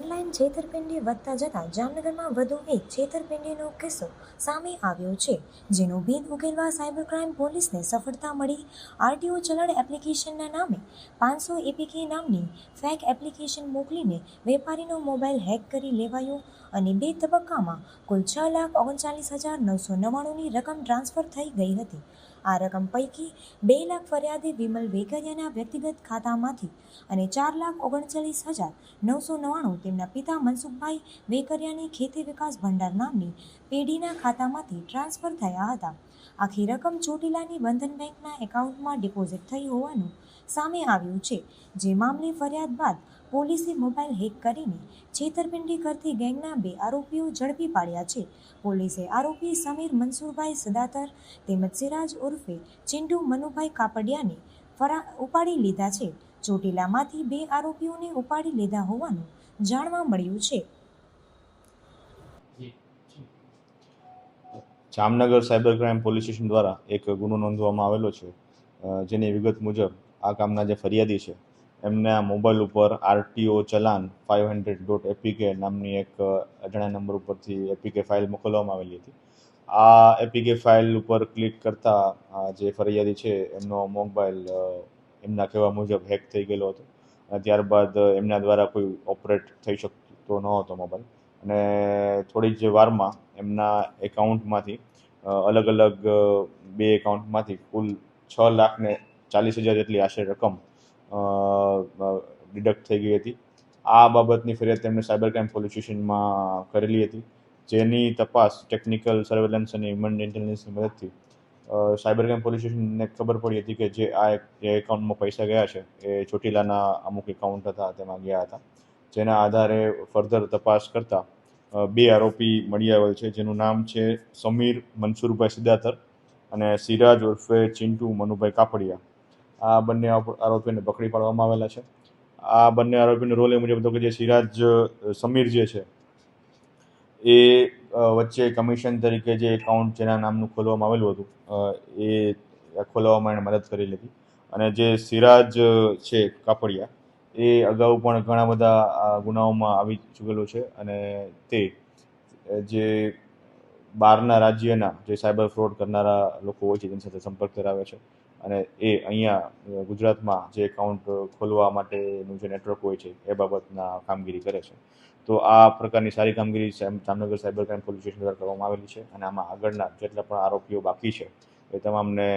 Online છેતરપિંડી વધતા જતાં જામનગરમાં વધુ એક છેતરપિંડીનો કિસ્સો સામે આવ્યો છે, જેનો ભેદ ઉકેલવા સાયબર ક્રાઇમ પોલીસને સફળતા મળી. આરટીઓ ચલણ એપ્લિકેશનના નામે પાંચસો એપીકે નામની ફેક એપ્લિકેશન મોકલીને વેપારીનો મોબાઈલ હેક કરી લેવાયો અને બે તબક્કામાં કુલ છ લાખ ઓગણચાલીસ હજાર નવસો નવ્વાણુંની રકમ ટ્રાન્સફર થઈ ગઈ હતી. આ રકમ પૈકી બે લાખ ફરિયાદી વિમલ વેકરિયાના વ્યક્તિગત ખાતામાંથી અને ચાર લાખ ઓગણચાલીસ હજાર નવસો નવ્વાણું તેમના પિતા મનસુખભાઈ વેકરિયાની ખેતી વિકાસ ભંડાર નામની પેઢીના ખાતામાંથી ટ્રાન્સફર થયા હતા. આખી રકમ ચોટીલાની બંધન બેંકના એકાઉન્ટમાં ડિપોઝિટ થઈ હોવાનું સામે આવ્યું છે, જે મામલે ફરિયાદ બાદ પોલીસે મોબાઈલ હેક કરીને છેતરપિંડી કરતી ગેંગના બે આરોપીઓ ઝડપી પાડ્યા છે. પોલીસે આરોપી સમીર મનસુરભાઈ સદાતર તેમજ સિરાજ ઉર્ફે ચિંટુ મનુભાઈ કાપડિયાને ફરા, ઉપાડી લીધા છે. ચોટીલામાંથી બે આરોપીઓને ઉપાડી લીધા હોવાનું જાણવા મળ્યું છે. Jamnagar cyber crime police station દ્વારા એક ગુનો નોંધવામાં આવેલો છે જેની વિગત મુજબ આ કામના જે ફરિયાદી છે, એમના મોબાઈલ ઉપર RTO challan five hundred dot APK નામની એક અજાણ્યા નંબર ઉપરથી એપીકે ફાઇલ મોકલવામાં આવેલી હતી. આ એપીકે ફાઇલ ઉપર ક્લિક કરતા જે ફરિયાદી છે, એમનો મોબાઈલ એમના કહેવા મુજબ હેક થઈ ગયેલો હતો. અને ત્યારબાદ એમના દ્વારા કોઈ ઓપરેટ થઈ શકતો ન હતો મોબાઈલ અને થોડી જ વારમાં એમના એકાઉન્ટમાંથી અલગ અલગ બે એકાઉન્ટમાંથી કુલ છ લાખ ને ચાલીસ હજાર જેટલી આશરે રકમ ડિડક્ટ થઈ ગઈ હતી. આ બાબતની ફરિયાદ તેમણે સાયબર ક્રાઇમ પોલીસ સ્ટેશનમાં કરેલી હતી. જેની તપાસ ટેકનિકલ સર્વેલન્સ અને હ્યુમન ઇન્ટેલિજન્સની મદદથી સાયબર ક્રાઇમ પોલીસ સ્ટેશનને ખબર પડી હતી કે જે આ જે એકાઉન્ટમાં પૈસા ગયા છે, એ ચોટીલાના અમુક એકાઉન્ટ હતા, તેમાં ગયા હતા. જેના આધારે ફર્ધર તપાસ કરતા બે આરોપી મળી આવેલ છે, જેનું નામ છે સમીર મનસુરભાઈ સિદ્ધાતર અને સિરાજ ઉર્ફે ચિંટુ મનુભાઈ કાપડિયા. આ બંને આરોપીને પકડી પાડવામાં આવેલા છે. આ બંને આરોપીનો રોલ એ મુજબ હતો કે જે સિરાજ સમીર જે છે એ વચ્ચે કમિશન તરીકે જે એકાઉન્ટ જેના નામનું ખોલવામાં આવેલું હતું એ ખોલવામાં એણે મદદ કરેલી હતી. અને જે સિરાજ છે કાપડિયા, એ અગાઉ પણ ઘણા બધા ગુનાઓમાં આવી ચૂકેલો છે. અને તે, જે બહારના રાજ્યના જે સાયબર ફ્રોડ કરનારા લોકો હોય છે, તેની સાથે સંપર્ક ધરાવે છે. અને એ અહીંયા ગુજરાતમાં જે એકાઉન્ટ ખોલવા માટેનું જે નેટવર્ક હોય છે એ બાબતના કામગીરી કરે છે. તો આ પ્રકારની સારી કામગીરી Jamnagar cyber crime police station દ્વારા કરવામાં આવેલી છે અને આમાં આગળના જેટલા પણ આરોપીઓ બાકી છે એ તમામને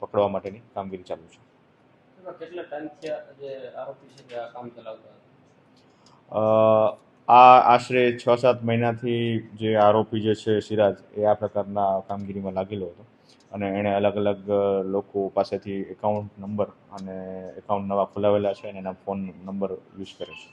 પકડવા માટેની કામગીરી ચાલુ છે. કેટલા ટાઈમથી જે આરોપી છે તે કામ ચલાવતા આ આશરે છ સાત મહિનાથી જે આરોપી જે છે સિરાજ એ આ પ્રકારના કામગીરીમાં લાગેલો હતો. અને એણે અલગ અલગ લોકો પાસેથી એકાઉન્ટ નંબર અને એકાઉન્ટ નવા ખોલાવેલા છે અને એના ફોન નંબર યુઝ કરે છે.